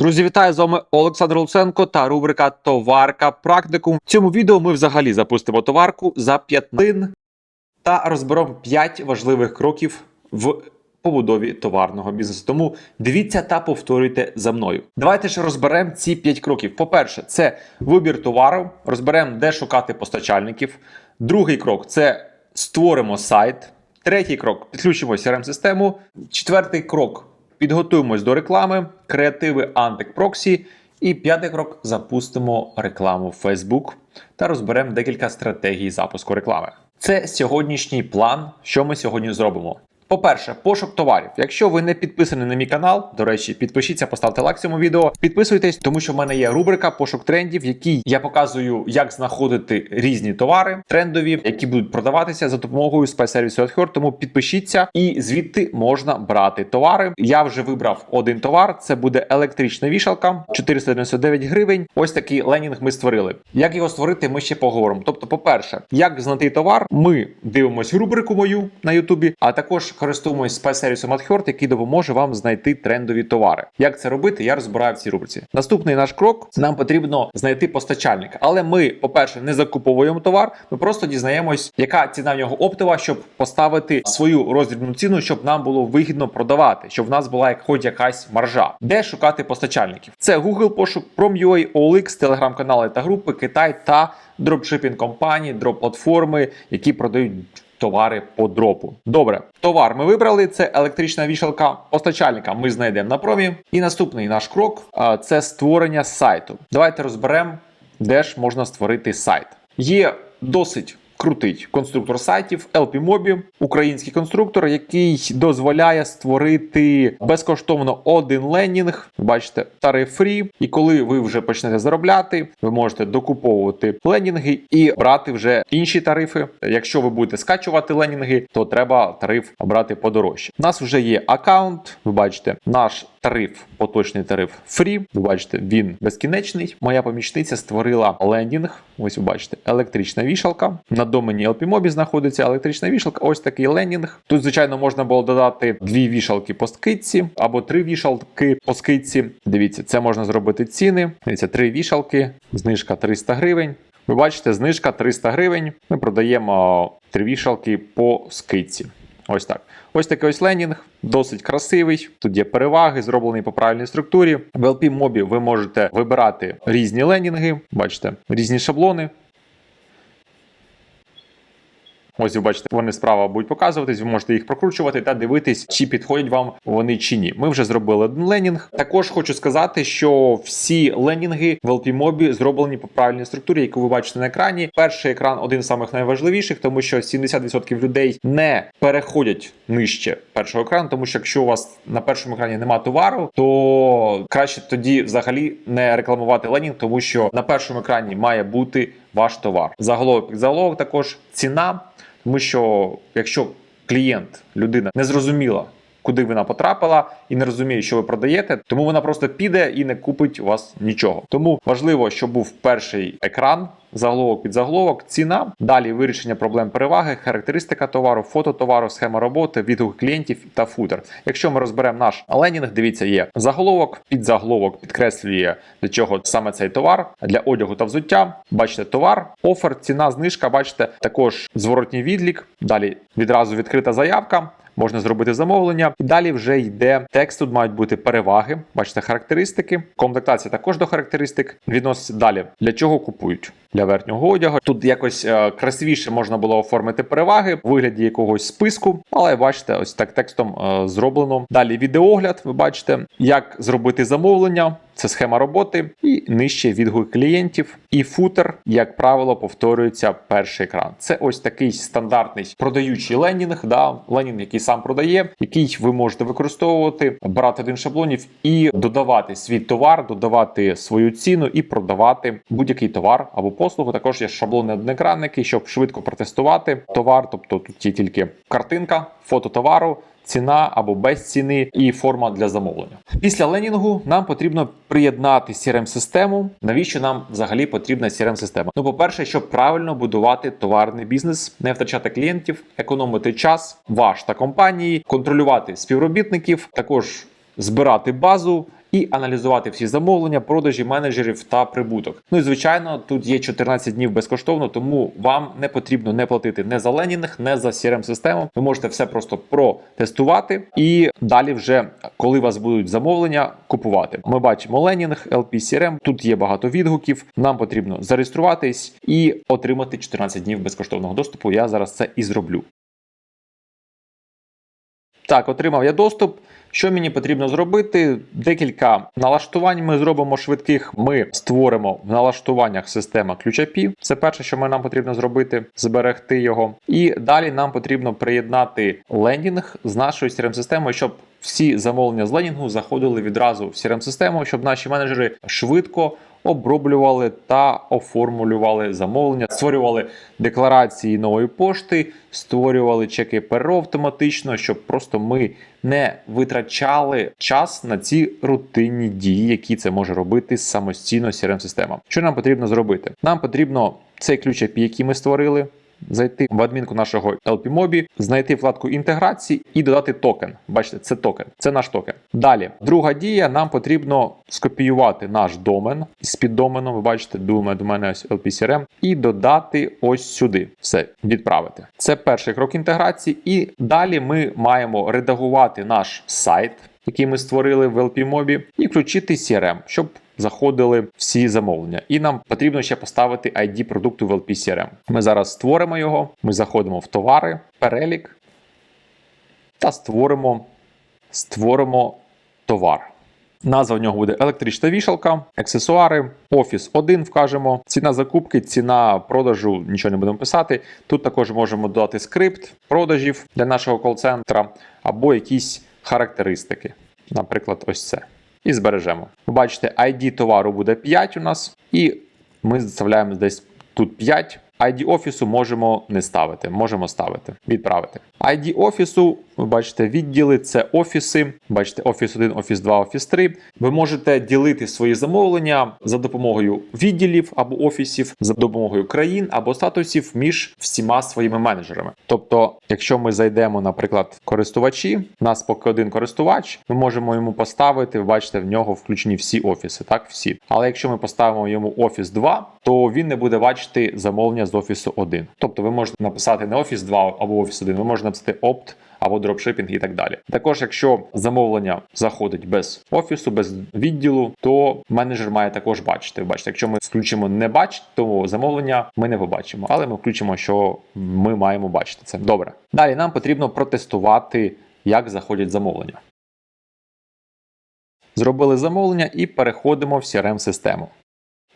Друзі, вітаю з вами Олександр Луценко та рубрика Товарка Практикум. В цьому відео ми взагалі запустимо товарку за 5 та розберемо 5 важливих кроків в побудові товарного бізнесу. Тому дивіться та повторюйте за мною. Давайте ж розберемо ці 5 кроків. По-перше, це вибір товару, розберемо, де шукати постачальників. Другий крок це створимо сайт. Третій крок підключимо crm систему Четвертий крок підготуємось до реклами, креативи антикпроксі. І п'ятий крок запустимо рекламу в Facebook та розберемо декілька стратегій запуску реклами. Це сьогоднішній план, що ми сьогодні зробимо. По-перше, пошук товарів. Якщо ви не підписані на мій канал, до речі, підпишіться, поставте лайк цьому відео. Підписуйтесь, тому що в мене є рубрика пошук трендів, в якій я показую, як знаходити різні товари, трендові, які будуть продаватися за допомогою спецсервісу AdHerd. Тому підпишіться, і звідти можна брати товари. Я вже вибрав один товар. Це буде електрична вішалка, 499 гривень. Ось такий ленінг ми створили. Як його створити, ми ще поговоримо. Тобто, по-перше, як знайти товар, ми дивимося рубрику мою на Ютубі, а також користуємось спецсервісом AdHerd, який допоможе вам знайти трендові товари. Як це робити, я розбираю в цій рубриці. Наступний наш крок нам потрібно знайти постачальника. Але ми, по-перше, не закуповуємо товар, ми просто дізнаємось, яка ціна в нього оптова, щоб поставити свою роздрібну ціну, щоб нам було вигідно продавати, щоб в нас була як хоч якась маржа. Де шукати постачальників? Це Google пошук, Prom.ua, OLX, телеграм-канали та групи, Китай та дропшипінг компанії, дроп-платформи, які продають товари по дропу. Добре, товар ми вибрали. Це електрична вішалка постачальника. Ми знайдемо на промі. І наступний наш крок це створення сайту. Давайте розберемо, де ж можна створити сайт. Є досить. Крутий конструктор сайтів LPMobi, український конструктор, який дозволяє створити безкоштовно один ленінг. Бачите, тариф фрі. І коли ви вже почнете заробляти, ви можете докуповувати ленінги і брати вже інші тарифи. Якщо ви будете скачувати ленінги, то треба тариф брати подорожче. У нас вже є аккаунт. Ви бачите, наш тариф, поточний тариф фрі. Ви бачите, він безкінечний. Моя помічниця створила лендінг. Ось ви бачите, електрична вішалка. На домені LPMobi знаходиться електрична вішалка. Ось такий лендінг. Тут, звичайно, можна було додати дві вішалки по скидці або три вішалки по скидці. Дивіться, це можна зробити ціни. Дивіться, три вішалки, знижка 300 гривень. Ви бачите, знижка 300 гривень. Ми продаємо три вішалки по скидці. Ось так. Ось такий ось ленінг, досить красивий. Тут є переваги, зроблений по правильній структурі. В LP Mobі ви можете вибирати різні ленінги, бачите, різні шаблони. Ось ви бачите, вони справа будуть показуватись, ви можете їх прокручувати та дивитись, чи підходять вам вони чи ні. Ми вже зробили один ленінг. Також хочу сказати, що всі ленінги в LPMobi зроблені по правильній структурі, яку ви бачите на екрані. Перший екран один з самих найважливіших, тому що 70% людей не переходять нижче першого екрану, тому що якщо у вас на першому екрані немає товару, то краще тоді взагалі не рекламувати ленінг, тому що на першому екрані має бути ваш товар. Заголовок заголовок також ціна. Тому що якщо клієнт, людина не зрозуміла, куди вона потрапила, і не розуміє, що ви продаєте, тому вона просто піде і не купить у вас нічого. Тому важливо, щоб був перший екран. Заголовок під заголовок, ціна, далі вирішення проблем переваги, характеристика товару, фото товару, схема роботи, відгук клієнтів та футер. Якщо ми розберемо наш ленінг, дивіться, є заголовок, під заголовок підкреслює для чого саме цей товар для одягу та взуття. Бачите, товар, офер, ціна, знижка. Бачите, також зворотній відлік. Далі відразу відкрита заявка. Можна зробити замовлення, і далі вже йде текст. Тут мають бути переваги. Бачите, характеристики. Комплектація також до характеристик відноситься далі. Для чого купують? Для верхнього одягу. Тут якось е, красивіше можна було оформити переваги в вигляді якогось списку, але бачите, ось так текстом е, зроблено. Далі відеогляд. Ви бачите, як зробити замовлення. Це схема роботи і нижче відгук клієнтів. І футер, як правило, повторюється перший екран. Це ось такий стандартний продаючий ленінг, да, ленінг, який сам продає, який ви можете використовувати, брати один шаблонів і додавати свій товар, додавати свою ціну і продавати будь-який товар або послугу. Також є шаблони однокранники, щоб швидко протестувати товар. Тобто тут є тільки картинка, фото товару. Ціна або без ціни і форма для замовлення. Після ленінгу нам потрібно приєднати crm систему Навіщо нам взагалі потрібна crm система Ну, по-перше, щоб правильно будувати товарний бізнес, не втрачати клієнтів, економити час ваш та компанії, контролювати співробітників, також збирати базу і аналізувати всі замовлення, продажі менеджерів та прибуток. Ну і звичайно, тут є 14 днів безкоштовно, тому вам не потрібно не платити не за ленінг, не за crm систему Ви можете все просто протестувати і далі, вже коли у вас будуть замовлення, купувати. Ми бачимо ленінг, LP CRM, Тут є багато відгуків. Нам потрібно зареєструватись і отримати 14 днів безкоштовного доступу. Я зараз це і зроблю. Так, отримав я доступ. Що мені потрібно зробити? Декілька налаштувань ми зробимо швидких. Ми створимо в налаштуваннях система ключа API. Це перше, що нам потрібно зробити, зберегти його. І далі нам потрібно приєднати лендінг з нашою crm системою щоб всі замовлення з ленінгу заходили відразу в crm систему щоб наші менеджери швидко оброблювали та оформлювали замовлення, створювали декларації нової пошти, створювали чеки перо автоматично, щоб просто ми не витрачали час на ці рутинні дії, які це може робити самостійно crm система Що нам потрібно зробити? Нам потрібно цей ключ який ми створили зайти в адмінку нашого LPMOBI, знайти вкладку інтеграції і додати токен. Бачите, це токен, це наш токен. Далі, друга дія, нам потрібно скопіювати наш домен з піддоменом, ви бачите, домен до мене ось LPCRM, і додати ось сюди. Все, відправити. Це перший крок інтеграції, і далі ми маємо редагувати наш сайт, який ми створили в LPMOBI, і включити CRM, щоб заходили всі замовлення. І нам потрібно ще поставити ID продукту в LP Ми зараз створимо його, ми заходимо в товари, перелік та створимо, створимо товар. Назва в нього буде електрична вішалка, аксесуари, офіс 1 вкажемо. Ціна закупки, ціна продажу, нічого не будемо писати. Тут також можемо додати скрипт продажів для нашого кол-центра або якісь характеристики. Наприклад, ось це і збережемо. Ви бачите, ID товару буде 5 у нас, і ми заставляємо десь тут 5. ID офісу можемо не ставити, можемо ставити, відправити. ID офісу, ви бачите, відділи це офіси. Бачите, офіс 1, офіс 2, офіс 3. Ви можете ділити свої замовлення за допомогою відділів або офісів, за допомогою країн або статусів між всіма своїми менеджерами. Тобто, якщо ми зайдемо, наприклад, користувачі, у нас поки один користувач, ми можемо йому поставити, ви бачите, в нього включені всі офіси, так, всі. Але якщо ми поставимо йому офіс 2, то він не буде бачити замовлення з офісу 1. Тобто ви можете написати не офіс 2 або офіс 1, ви можете написати опт або дропшипінг і так далі. Також, якщо замовлення заходить без офісу, без відділу, то менеджер має також бачити. Бачите, якщо ми включимо не бач, то замовлення ми не побачимо, але ми включимо, що ми маємо бачити це. Добре. Далі нам потрібно протестувати, як заходять замовлення. Зробили замовлення і переходимо в crm систему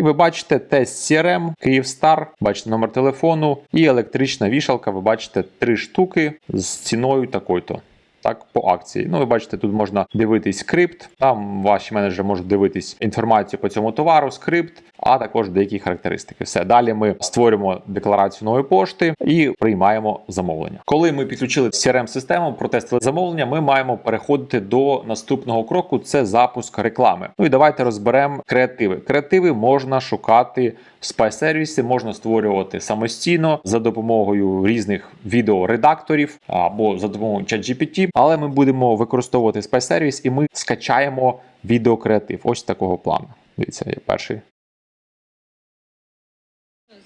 і ви бачите тест CRM, Київстар, бачите номер телефону і електрична вішалка. Ви бачите три штуки з ціною такою-то так, по акції. Ну, ви бачите, тут можна дивитись скрипт, там ваші менеджери можуть дивитись інформацію по цьому товару, скрипт, а також деякі характеристики. Все, далі ми створюємо декларацію нової пошти і приймаємо замовлення. Коли ми підключили crm систему протестили замовлення, ми маємо переходити до наступного кроку: це запуск реклами. Ну і давайте розберемо креативи. Креативи можна шукати спай-сервіси, можна створювати самостійно за допомогою різних відеоредакторів або за допомогою ChatGPT але ми будемо використовувати спай сервіс і ми скачаємо відеокреатив. Ось такого плану. Дивіться, є перший.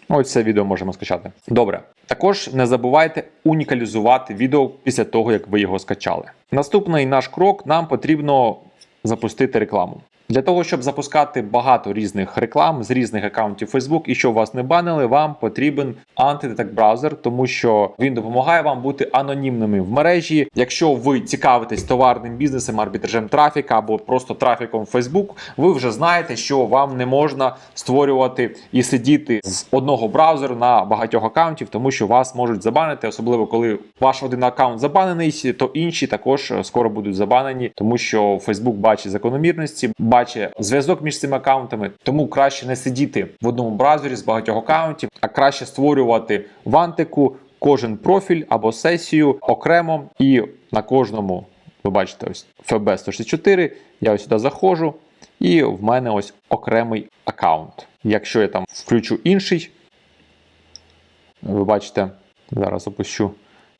Ось це відео можемо скачати. Добре. Також не забувайте унікалізувати відео після того, як ви його скачали. Наступний наш крок нам потрібно запустити рекламу. Для того, щоб запускати багато різних реклам з різних аккаунтів Facebook і щоб вас не банили, вам потрібен антидетект браузер, тому що він допомагає вам бути анонімними в мережі. Якщо ви цікавитесь товарним бізнесом, арбітражем трафіка або просто трафіком в Facebook, ви вже знаєте, що вам не можна створювати і сидіти з одного браузеру на багатьох аккаунтів, тому що вас можуть забанити, особливо коли ваш один аккаунт забанений, то інші також скоро будуть забанені, тому що Facebook бачить закономірності бачить зв'язок між цими аккаунтами, тому краще не сидіти в одному браузері з багатьох аккаунтів, а краще створювати в антику кожен профіль або сесію окремо, і на кожному, ви бачите, ось FB 164, я ось сюди заходжу, і в мене ось окремий аккаунт. Якщо я там включу інший, ви бачите, зараз опущу.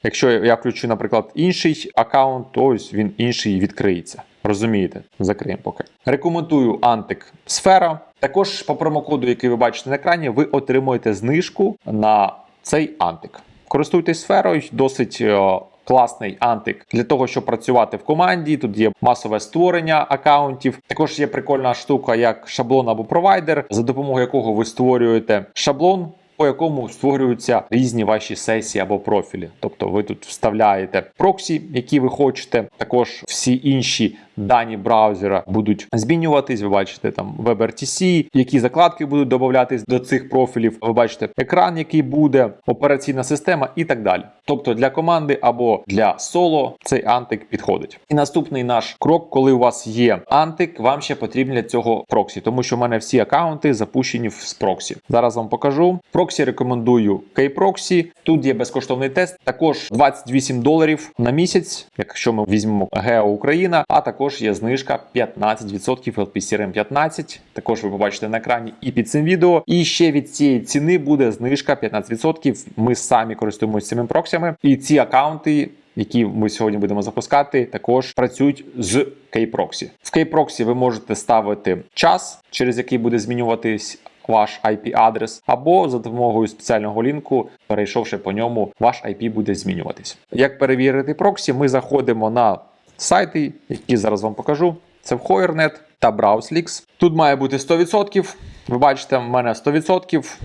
Якщо я включу, наприклад, інший аккаунт, то ось він інший відкриється. Розумієте? Закриємо поки. Рекомендую Антик Сфера. Також по промокоду, який ви бачите на екрані, ви отримуєте знижку на цей антик. Користуйтесь сферою, досить е, класний антик для того, щоб працювати в команді. Тут є масове створення акаунтів. Також є прикольна штука, як шаблон або провайдер, за допомогою якого ви створюєте шаблон. По якому створюються різні ваші сесії або профілі. Тобто ви тут вставляєте проксі, які ви хочете. Також всі інші дані браузера будуть змінюватись. Ви бачите там WebRTC, які закладки будуть додатись до цих профілів. Ви бачите екран, який буде, операційна система і так далі. Тобто для команди або для соло цей антик підходить. І наступний наш крок, коли у вас є антик, вам ще потрібен для цього проксі, тому що в мене всі аккаунти запущені з проксі. Зараз вам покажу. Проксі рекомендую KProxy. Тут є безкоштовний тест. Також 28 доларів на місяць, якщо ми візьмемо Гео Україна, а також є знижка 15% LPCRM 15. Також ви побачите на екрані і під цим відео. І ще від цієї ціни буде знижка 15%. Ми самі користуємося цими проксями. І ці аккаунти. Які ми сьогодні будемо запускати, також працюють з KProxy. В KProxy ви можете ставити час, через який буде змінюватись ваш IP-адрес, або за допомогою спеціального лінку, перейшовши по ньому, ваш IP буде змінюватись. Як перевірити проксі, ми заходимо на сайти, які зараз вам покажу. Це в Hoyer.net та BrowseLeaks. Тут має бути 100%. Ви бачите, в мене 100%.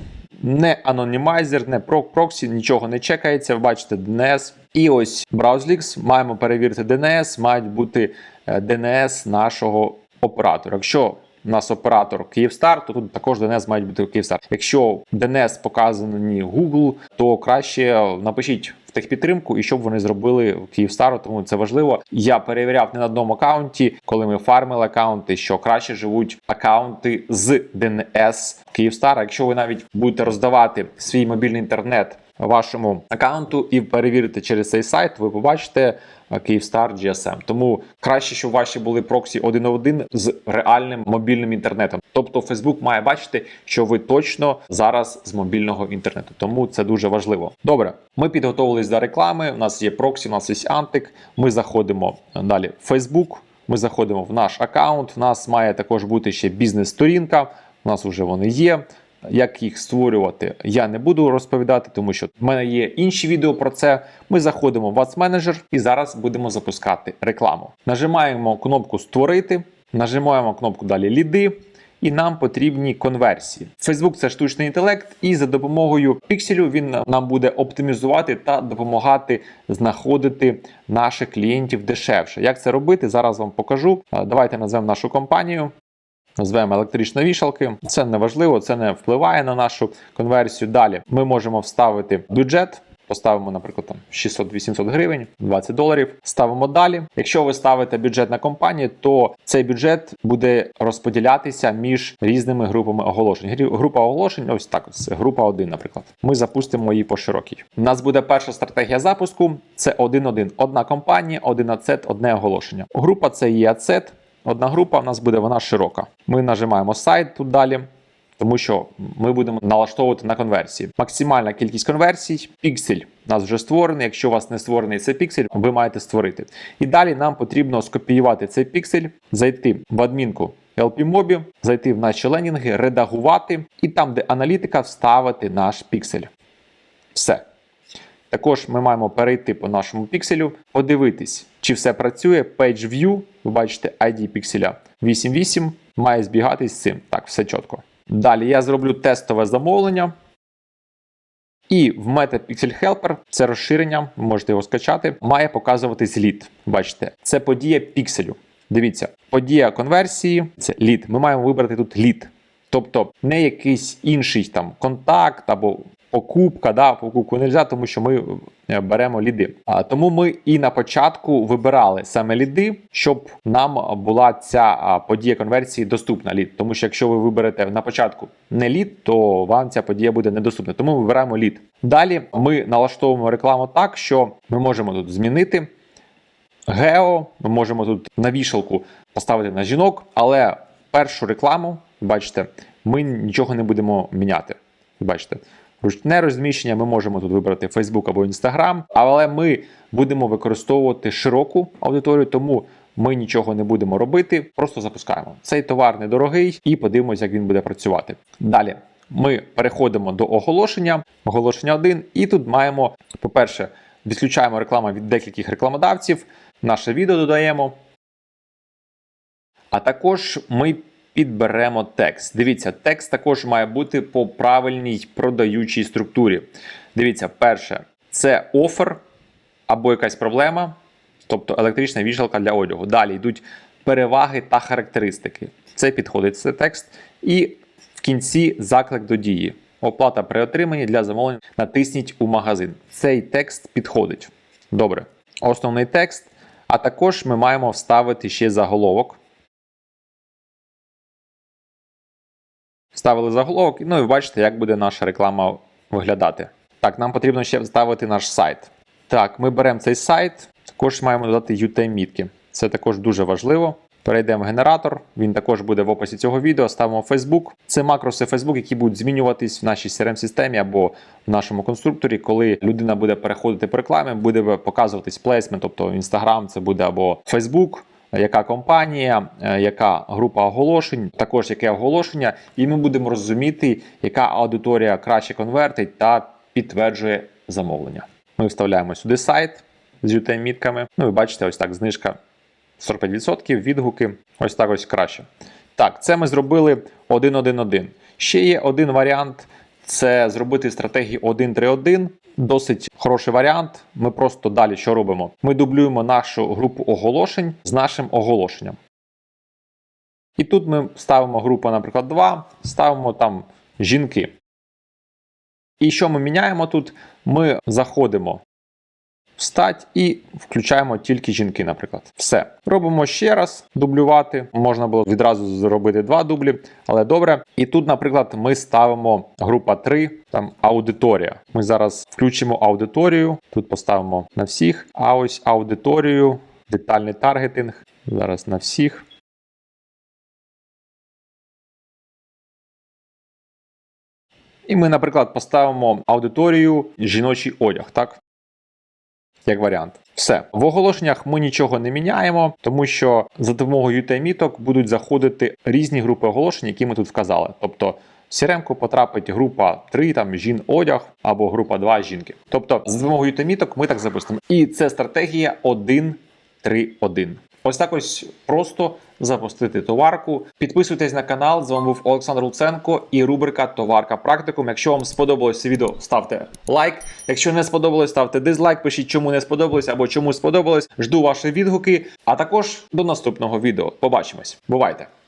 Не анонімайзер, не проксі, нічого не чекається. Ви бачите DNS. І ось BrowseLeaks, маємо перевірити DNS, мають бути е, DNS нашого оператора. Якщо у нас оператор Київстар, то тут також DNS мають бути Київстар. Якщо DNS показаний Google, то краще напишіть в техпідтримку і щоб вони зробили Київстару, тому це важливо. Я перевіряв не на одному аккаунті, коли ми фармили аккаунти, що краще живуть аккаунти з DNS Київстара. Якщо ви навіть будете роздавати свій мобільний інтернет вашому аккаунту і перевірити через цей сайт, ви побачите Київстар GSM. Тому краще, щоб ваші були проксі один на один з реальним мобільним інтернетом. Тобто Facebook має бачити, що ви точно зараз з мобільного інтернету. Тому це дуже важливо. Добре, ми підготовились до реклами. У нас є проксі, у нас є антик. Ми заходимо далі в Facebook. Ми заходимо в наш аккаунт. У нас має також бути ще бізнес-сторінка. У нас вже вони є. Як їх створювати, я не буду розповідати, тому що в мене є інші відео про це. Ми заходимо в Ads Manager і зараз будемо запускати рекламу. Нажимаємо кнопку Створити, нажимаємо кнопку далі ліди. І нам потрібні конверсії. Facebook – це штучний інтелект, і за допомогою пікселю він нам буде оптимізувати та допомагати знаходити наших клієнтів дешевше. Як це робити? Зараз вам покажу. Давайте назвемо нашу компанію. Назвемо електричні вішалки. Це не важливо, це не впливає на нашу конверсію. Далі ми можемо вставити бюджет. Поставимо, наприклад, там 600-800 гривень, 20 доларів. Ставимо далі. Якщо ви ставите бюджет на компанії, то цей бюджет буде розподілятися між різними групами оголошень. Група оголошень, ось так, ось група 1, наприклад. Ми запустимо її по широкій. У нас буде перша стратегія запуску. Це 1-1. Одна компанія, один ацет, одне оголошення. Група це є ацет. Одна група в нас буде вона широка. Ми нажимаємо сайт тут далі, тому що ми будемо налаштовувати на конверсії. Максимальна кількість конверсій, піксель у нас вже створений. Якщо у вас не створений цей піксель, ви маєте створити. І далі нам потрібно скопіювати цей піксель, зайти в адмінку LPMobі, зайти в наші ленінги, редагувати і там, де аналітика, вставити наш піксель. Все. Також ми маємо перейти по нашому пікселю, подивитись, чи все працює. Page View, ви бачите, ID пікселя 8.8 має збігатись з цим. Так, все чітко. Далі я зроблю тестове замовлення. І в MetaPixel Helper це розширення, ви можете його скачати, має показуватись лід. Бачите, це подія пікселю. Дивіться, подія конверсії це лід. Ми маємо вибрати тут лід. Тобто не якийсь інший там контакт або покупка, да, покупку можна, тому що ми е, беремо ліди. А тому ми і на початку вибирали саме ліди, щоб нам була ця подія конверсії доступна лід. Тому що якщо ви виберете на початку не лід, то вам ця подія буде недоступна. Тому ми вибираємо лід. Далі ми налаштовуємо рекламу так, що ми можемо тут змінити. Гео, ми можемо тут на вішалку поставити на жінок, але першу рекламу, бачите, ми нічого не будемо міняти. Бачите, ручне розміщення. Ми можемо тут вибрати Facebook або Instagram, але ми будемо використовувати широку аудиторію, тому ми нічого не будемо робити, просто запускаємо. Цей товар недорогий і подивимося, як він буде працювати. Далі ми переходимо до оголошення, оголошення 1, і тут маємо, по-перше, відключаємо рекламу від декількох рекламодавців, наше відео додаємо. А також ми підберемо текст. Дивіться, текст також має бути по правильній продаючій структурі. Дивіться, перше, це офер або якась проблема, тобто електрична вішалка для одягу. Далі йдуть переваги та характеристики. Це підходить це текст. І в кінці заклик до дії. Оплата при отриманні для замовлення. Натисніть у магазин. Цей текст підходить. Добре. Основний текст. А також ми маємо вставити ще заголовок. Вставили заголовок, ну і бачите, як буде наша реклама виглядати. Так, нам потрібно ще вставити наш сайт. Так, ми беремо цей сайт, також маємо додати UTM-мітки. Це також дуже важливо. Перейдемо в генератор, він також буде в описі цього відео. Ставимо Facebook. Це макроси Facebook, які будуть змінюватись в нашій CRM-системі або в нашому конструкторі, коли людина буде переходити по рекламі, буде показуватись плейсмент, тобто Instagram, це буде або Facebook, яка компанія, е, яка група оголошень, також яке оголошення, і ми будемо розуміти, яка аудиторія краще конвертить та підтверджує замовлення. Ми вставляємо сюди сайт з UTM-мітками. Ну, ви бачите, ось так знижка 45%, відгуки. Ось так ось краще. Так, це ми зробили 1.1.1. Ще є один варіант це зробити стратегію 1.3.1. Досить хороший варіант. Ми просто далі що робимо? Ми дублюємо нашу групу оголошень з нашим оголошенням. І тут ми ставимо групу, наприклад, 2, ставимо там жінки. І що ми міняємо тут? Ми заходимо в стать і включаємо тільки жінки, наприклад. Все. Робимо ще раз дублювати. Можна було відразу зробити два дублі, але добре. І тут, наприклад, ми ставимо група 3, там аудиторія. Ми зараз включимо аудиторію. Тут поставимо на всіх. А ось аудиторію, детальний таргетинг. Зараз на всіх. І ми, наприклад, поставимо аудиторію жіночий одяг, так? Як варіант. Все. В оголошеннях ми нічого не міняємо, тому що за допомогою UTM-міток будуть заходити різні групи оголошень, які ми тут вказали. Тобто в CRM потрапить група 3, там жін одяг або група 2 жінки. Тобто, за допомогою UTM-міток ми так запустимо. І це стратегія 1-3-1. Ось так ось просто запустити товарку. Підписуйтесь на канал. З вами був Олександр Луценко і рубрика Товарка Практикум. Якщо вам сподобалось відео, ставте лайк. Якщо не сподобалось, ставте дизлайк. Пишіть, чому не сподобалось або чому сподобалось. Жду ваші відгуки. А також до наступного відео. Побачимось. Бувайте!